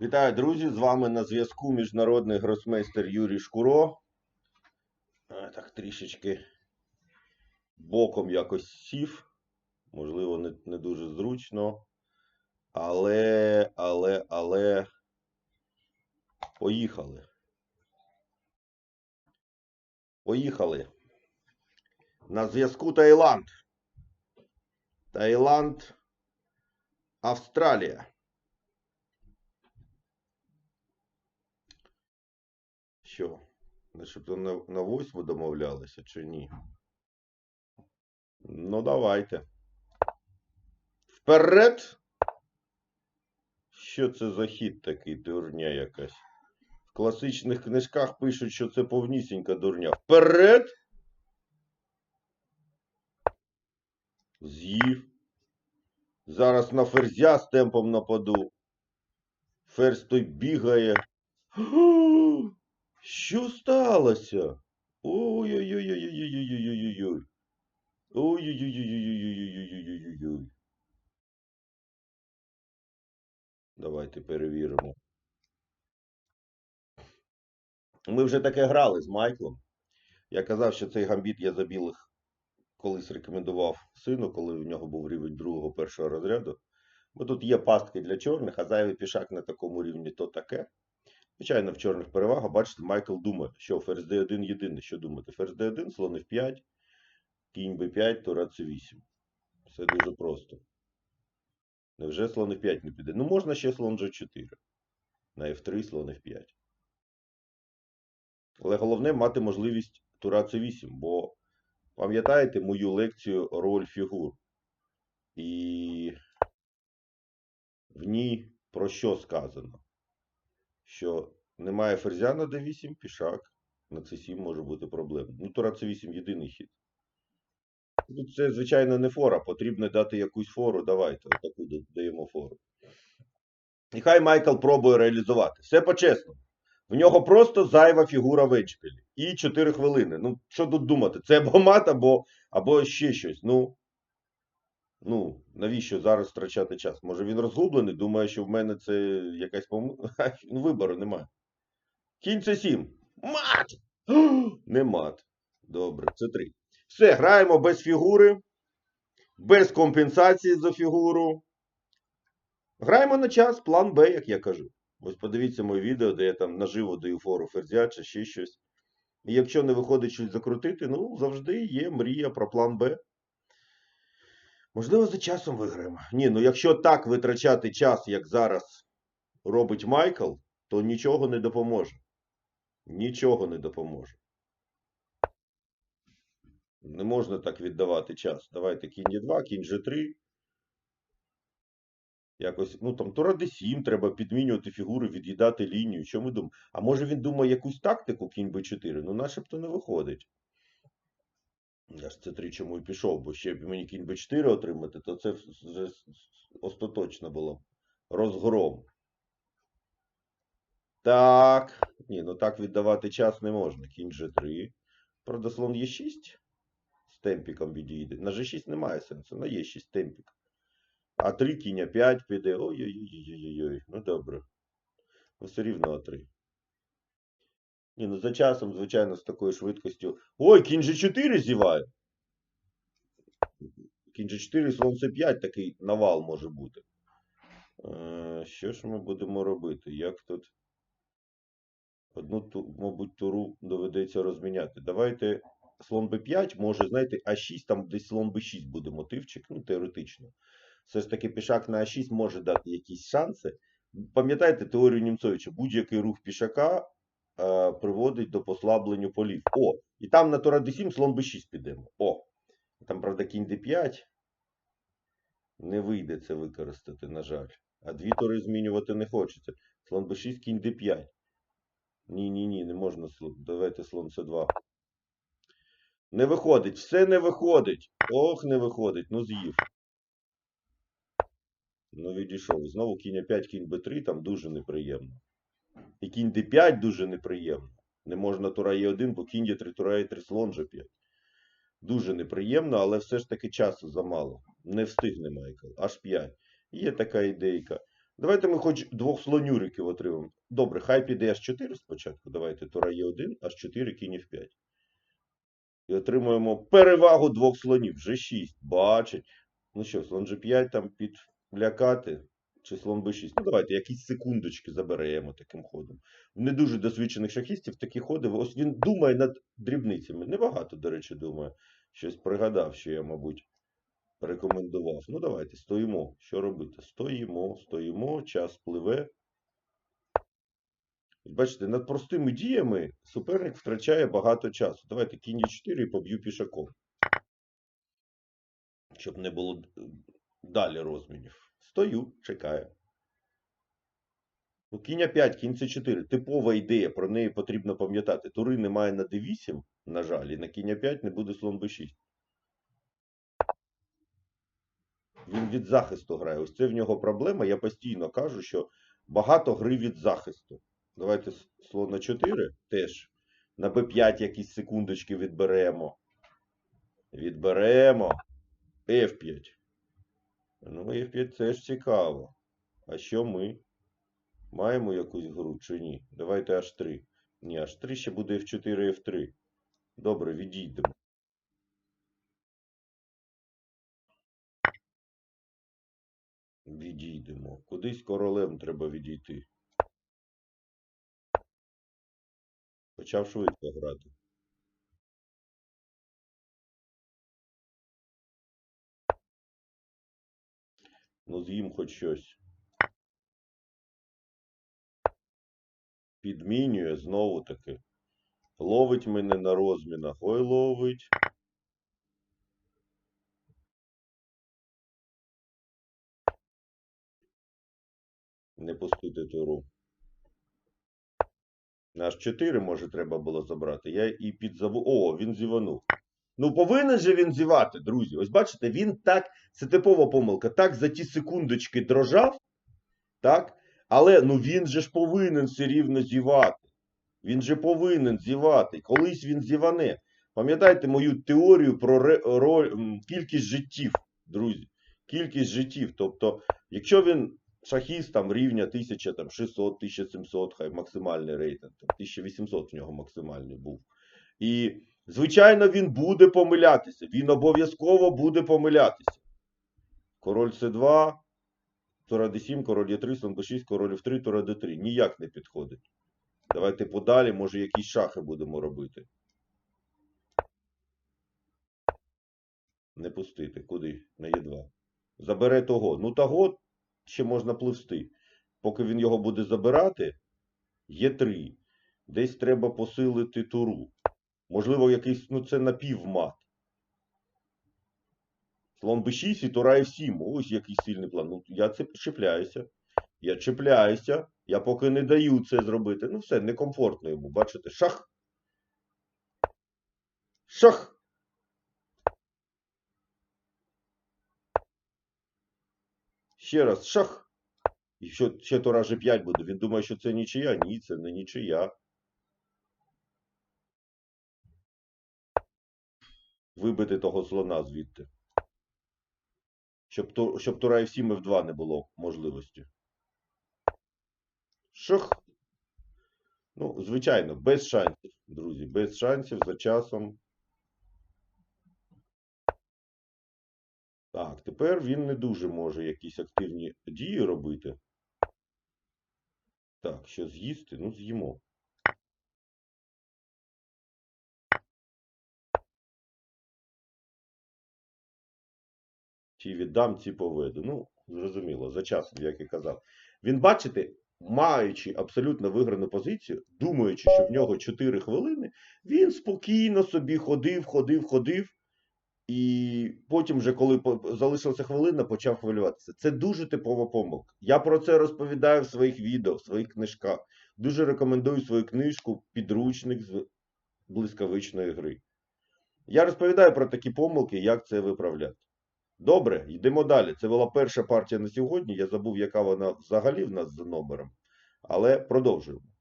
Вітаю, друзі! З вами на зв'язку міжнародний гросмейстер Юрій Шкуро. Так трішечки боком якось сів. Можливо, не, не дуже зручно. Але, але, але. Поїхали. Поїхали. На зв'язку Таїланд. Таїланд. Австралія. Що? Начебто на, восьму домовлялися чи ні? Ну, давайте. Вперед! Що це за хід такий дурня якась? В класичних книжках пишуть, що це повнісінька дурня. Вперед! З'їв. Зараз на ферзя з темпом нападу. Ферзь той бігає. Що сталося? Ой-ой-ой-ой-ой-ой-ой-ой-ой-ой. Ой-ой-ой-ой-ой-ой-ой-ой-ой-ой. Давайте перевіримо. Ми вже таке грали з Майклом. Я казав, що цей гамбіт я за білих колись рекомендував сину, коли в нього був рівень другого першого розряду. Бо тут є пастки для чорних, а зайвий пішак на такому рівні то таке. Звичайно, в чорних перевага. Бачите, Майкл думає, що ферзь d1 єдине. Що думаєте? Ферзь d1, слон f5, кінь b5, тура c8. Все дуже просто. Невже слон f5 не піде? Ну, можна ще слон g4. На f3, слон f5. Але головне мати можливість тура c8, бо пам'ятаєте мою лекцію роль фігур? І в ній про що сказано? Що немає ферзя на d8, пішак на c7 може бути проблемою. Ну, тура c8 єдиний хід. Це, звичайно, не фора. Потрібно дати якусь фору. Давайте, отаку да- даємо фору. І хай Майкл пробує реалізувати. Все по-чесному. В нього просто зайва фігура в еншпілі. І 4 хвилини. Ну, що тут думати? Це або мат, або, або ще щось. Ну, ну, навіщо зараз втрачати час? Може він розгублений, думає, що в мене це якась помилка. Ну, вибору немає. Кінь це 7. Мат! Не мат. Добре, це 3. Все, граємо без фігури, без компенсації за фігуру. Граємо на час, план Б, як я кажу. Ось подивіться моє відео, де я там наживо даю фору ферзя чи ще щось. І якщо не виходить щось закрутити, ну завжди є мрія про план Б. Можливо, за часом виграємо. Ні, ну якщо так витрачати час, як зараз робить Майкл, то нічого не допоможе. Нічого не допоможе. Не можна так віддавати час. Давайте кінь Е2, кінь G3. Якось, ну там тура d7, треба підмінювати фігури, від'їдати лінію. Що ми думаємо? А може він думає якусь тактику кінь b4? Ну, начебто не виходить. Я ж це 3 чому і пішов, бо ще б мені кінь b4 отримати, то це вже остаточно було. Розгром. Так. Ні, ну так віддавати час не можна. Кінь G3. Правда, слон Е6 з темпіком відійде. На G6 немає сенсу, на Е6 темпік. А 3 кінь 5 піде. Ой-ой-ой-ой-ой. Ну добре. Ну все рівно А3. Ні, ну за часом, звичайно, з такою швидкістю. Ой, кінь G4 зіває. Кінь G4, слон C5, такий навал може бути. Е, що ж ми будемо робити? Як тут? Одну, мабуть, туру доведеться розміняти. Давайте слон b5, може, знаєте, А6, там десь слон b6 буде мотивчик, ну, теоретично. Все ж таки, пішак на А6 може дати якісь шанси. Пам'ятаєте теорію Німцовича? Будь-який рух пішака е, приводить до послаблення полів. О, і там на тура d7 слон b6 підемо. О, там, правда, кінь d5. Не вийде це використати, на жаль. А дві тури змінювати не хочеться. Слон b6, кінь d5. Ні, ні, не можна. Давайте слон c2. Не виходить, все не виходить. Ох, не виходить. Ну, з'їв. Ну, відійшов. Знову кінь 5, кінь b3, там дуже неприємно. І кінь d5 дуже неприємно. Не можна тура Е1, бо кінь є 3, тура Е3, слон G5. Дуже неприємно, але все ж таки часу замало. Не встигне Майкл. Аж 5. Є така ідейка. Давайте ми хоч двох слонюриків отримаємо. Добре, хай піде H4 спочатку. Давайте Тура Е1, H4, кінь F5. І отримуємо перевагу двох слонів. G6. Бачить. Ну що, слон G5 там підлякати. Чи слон B6. Ну, давайте якісь секундочки заберемо таким ходом. В не дуже досвідчених шахістів такі ходи. Ось він думає над дрібницями. Небагато, до речі, думає. Щось пригадав, що я, мабуть, рекомендував. Ну, давайте, стоїмо. Що робити? Стоїмо, стоїмо, час пливе. Бачите, над простими діями суперник втрачає багато часу. Давайте кінь 4 і поб'ю пішаком. Щоб не було далі розмінів. Стою, чекаю. Ну, кінь 5, кінь c 4 Типова ідея, про неї потрібно пам'ятати. Тури немає на d8, на жаль, і на кінь 5 не буде слон b6. Він від захисту грає. Ось це в нього проблема. Я постійно кажу, що багато гри від захисту. Давайте слон на 4 теж. На b5 якісь секундочки відберемо. Відберемо. F5. Ну, F5 це ж цікаво. А що ми? Маємо якусь гру чи ні? Давайте H3. Ні, H3 ще буде F4, F3. Добре, відійдемо. Відійдемо. Кудись королем треба відійти. Почав швидко грати. Ну, з'їм хоч щось. Підмінює знову таки. Ловить мене на розмінах. Ой, ловить. Не пустити туру. Наш 4, може, треба було забрати. Я і підзабув. О, він зіванув. Ну, повинен же він зівати, друзі. Ось бачите, він так, це типова помилка, так за ті секундочки дрожав, так? Але ну він же ж повинен все рівно зівати. Він же повинен зівати. Колись він зіване. Пам'ятаєте мою теорію про ре, роль, кількість життів, друзі. Кількість життів. Тобто, якщо він шахіст там рівня 1600, 1700, хай максимальний рейтинг, там, 1800 в нього максимальний був. І, звичайно, він буде помилятися. Він обов'язково буде помилятися. Король С2, Тура Д7, король Е3, слон Б6, король F3, Тура Д3. Ніяк не підходить. Давайте подалі, може, якісь шахи будемо робити. Не пустити. Куди? На Е2. Забере того. Ну, того ще можна пливсти. Поки він його буде забирати, Є3. Десь треба посилити туру. Можливо, якийсь, ну це напівмат. Слон Б6 і Тура F7. Ось який сильний план. Ну, я це чіпляюся. Я чіпляюся. Я поки не даю це зробити. Ну, все, некомфортно йому. Бачите? Шах. Шах. Ще раз шах. І що ще Тура G5 буде. Він думає, що це нічия. Ні, це не нічия. Вибити того слона звідти. Щоб, ту- щоб Тура F7 F2 не було можливості. Шах. Ну, звичайно, без шансів, друзі, без шансів за часом. Так, тепер він не дуже може якісь активні дії робити. Так, що з'їсти? Ну, з'їмо. Ті віддам, ці поведу. Ну, зрозуміло, за часом, як і казав. Він, бачите, маючи абсолютно виграну позицію, думаючи, що в нього 4 хвилини, він спокійно собі ходив, ходив, ходив. І потім, вже, коли залишилася хвилина, почав хвилюватися. Це дуже типова помилка. Я про це розповідаю в своїх відео, в своїх книжках. Дуже рекомендую свою книжку Підручник з блискавичної гри. Я розповідаю про такі помилки, як це виправляти. Добре, йдемо далі. Це була перша партія на сьогодні. Я забув, яка вона взагалі в нас за номером. Але продовжуємо.